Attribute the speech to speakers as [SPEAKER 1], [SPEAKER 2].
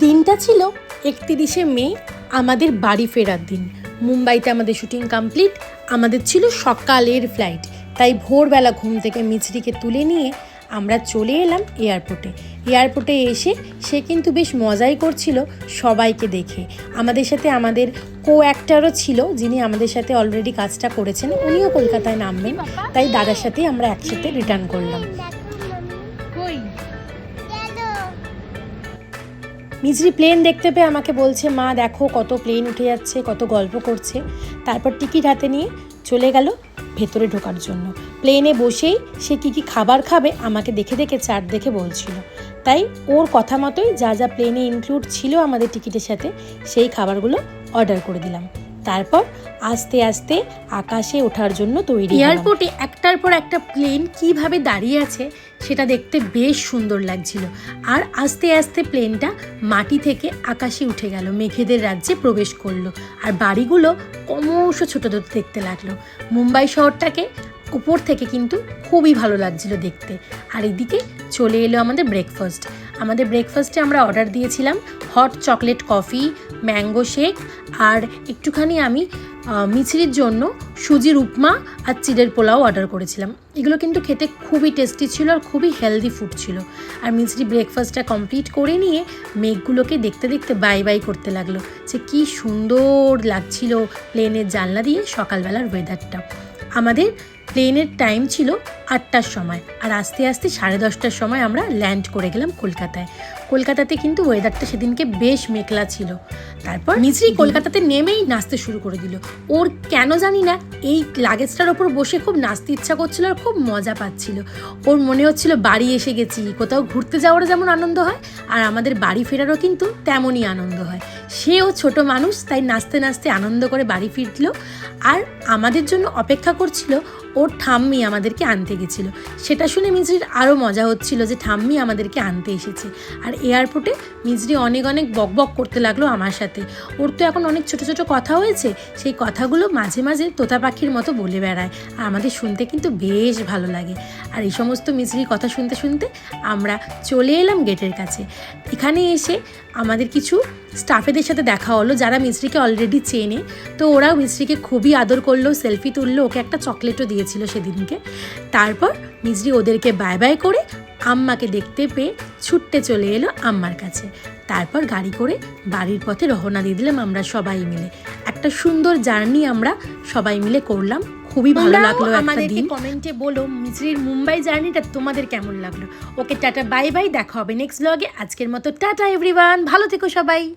[SPEAKER 1] দিনটা ছিল একত্রিশে মে, আমাদের বাড়ি ফেরার দিন। মুম্বাইতে আমাদের শুটিং কমপ্লিট, আমাদের ছিল সকালের ফ্লাইট। তাই ভোরবেলা ঘুম থেকে মিছরিকে তুলে নিয়ে আমরা চলে এলাম এয়ারপোর্টে। এয়ারপোর্টে এসে সে কিন্তু বেশ মজাই করছিল সবাইকে দেখে। আমাদের সাথে আমাদের কো অ্যাক্টারও ছিল যিনি আমাদের সাথে অলরেডি কাজটা করেছেন। উনিও কলকাতায় নামবেন। তাই দাদার সাথেই আমরা একসাথে রিটার্ন করলাম। মিজরি প্লেন দেখতে পেয়ে আমাকে বলছে মা দেখো কত প্লেন উঠে যাচ্ছে কত গল্প করছে। তারপর টিকিট হাতে নিয়ে চলে গেল ভেতরে ঢোকার জন্য। প্লেনে বসেই সে কী কী খাবার খাবে আমাকে দেখে দেখে চার্ট দেখে বলছিল। তাই ওর কথা মতোই যা যা প্লেনে ইনক্লুড ছিল আমাদের টিকিটের সাথে, সেই খাবারগুলো অর্ডার করে দিলাম। তারপর আস্তে আস্তে আকাশে ওঠার জন্য তৈরি এয়ারপোর্টে একটার পর একটা প্লেন কীভাবে দাঁড়িয়ে আছে সেটা দেখতে বেশ সুন্দর লাগছিল। আর আস্তে আস্তে প্লেনটা মাটি থেকে আকাশে উঠে গেল, মেঘেদের রাজ্যে প্রবেশ করল। আর বাড়িগুলো ক্রমশ ছোট দেখতে লাগল। মুম্বাই শহরটাকে উপর থেকে কিন্তু খুবই ভালো লাগছিল দেখতে। আর এদিকে চলে এলো আমাদের ব্রেকফাস্ট আমাদের ব্রেকফাস্টে আমরা অর্ডার দিয়েছিলাম hot chocolate coffee mango shake আর একটুখানি আমি মিছরির জন্য সুজির উপমা আর চিড়ের পোলাও অর্ডার করেছিলাম। এগুলো কিন্তু খেতে খুবই টেস্টি ছিল আর খুবই হেলদি ফুড ছিল। আর মিছরি ব্রেকফাস্টটা কমপ্লিট করে নিয়ে মেঘগুলোকে দেখতে দেখতে বাই বাই করতে লাগল। যে কি সুন্দর লাগছিল প্লেনের জানলা দিয়ে সকালবেলার ওয়েদারটা আমাদের প্লেনের টাইম ছিল আটটার সময় আর আস্তে আস্তে সাড়ে দশটার সময় আমরা ল্যান্ড করে গেলাম কলকাতায়। কলকাতাতে কিন্তু ওয়েদারটা সেদিনকে বেশ মেঘলা ছিল। তারপর মিছরি কলকাতাতে নেমেই নাচতে শুরু করে দিল। ওর কেন জানি না, এই লাগেজটার ওপর বসে খুব নাচতে ইচ্ছা করছিল আর খুব মজা পাচ্ছিল। ওর মনে হচ্ছিল বাড়ি এসে গেছি, কোথাও ঘুরতে যাওয়ার যেমন আনন্দ হয় আর আমাদের বাড়ি ফেরারও কিন্তু তেমনই আনন্দ হয়। সেও ছোট মানুষ, তাই নাচতে নাচতে আনন্দ করে বাড়ি ফিরল আর আমাদের জন্য অপেক্ষা করছিল ওর ঠাম্মি আমাদেরকে আনতে গেছিল। সেটা শুনে মিজরির আরও মজা হচ্ছিল যে ঠাম্মি আমাদেরকে আনতে এসেছে। আর এয়ারপোর্টে মিজরি অনেক অনেক বক বক করতে লাগল আমার সাথে। ওর তো এখন অনেক ছোট ছোট কথা হয়েছে, সেই কথাগুলো মাঝে মাঝে তোতা পাখির মতো বলে বেড়ায়। আর আমাদের শুনতে কিন্তু বেশ ভালো লাগে। আর এই সমস্ত মিজরির কথা শুনতে শুনতে আমরা চলে এলাম গেটের কাছে। এখানে এসে আমাদের কিছু স্টাফেদের সাথে দেখা হলো যারা মিস্ত্রিকে অলরেডি চেনে। তো ওরাও মিস্ত্রিকে খুবই আদর করল সেলফি তুললো, ওকে একটা চকলেটও দিয়েছিল সেদিনকে। তারপর মিস্ত্রি ওদেরকে বাই বাই করে আম্মাকে দেখতে পেয়ে ছুটতে চলে এলো আম্মার কাছে। তারপর গাড়ি করে বাড়ির পথে রওনা দিয়ে দিলাম আমরা সবাই মিলে। একটা সুন্দর জার্নি আমরা সবাই মিলে করলাম। খুবই ভালো লাগল আমাদেরকে কমেন্টে বলো মিজরির মুম্বাই জার্নিটা তোমাদের কেমন লাগল? ওকে টাটা বাই বাই দেখা হবে নেক্সট ব্লগে আজকের মতো টাটা এভরিওয়ান ভালো থেকো সবাই।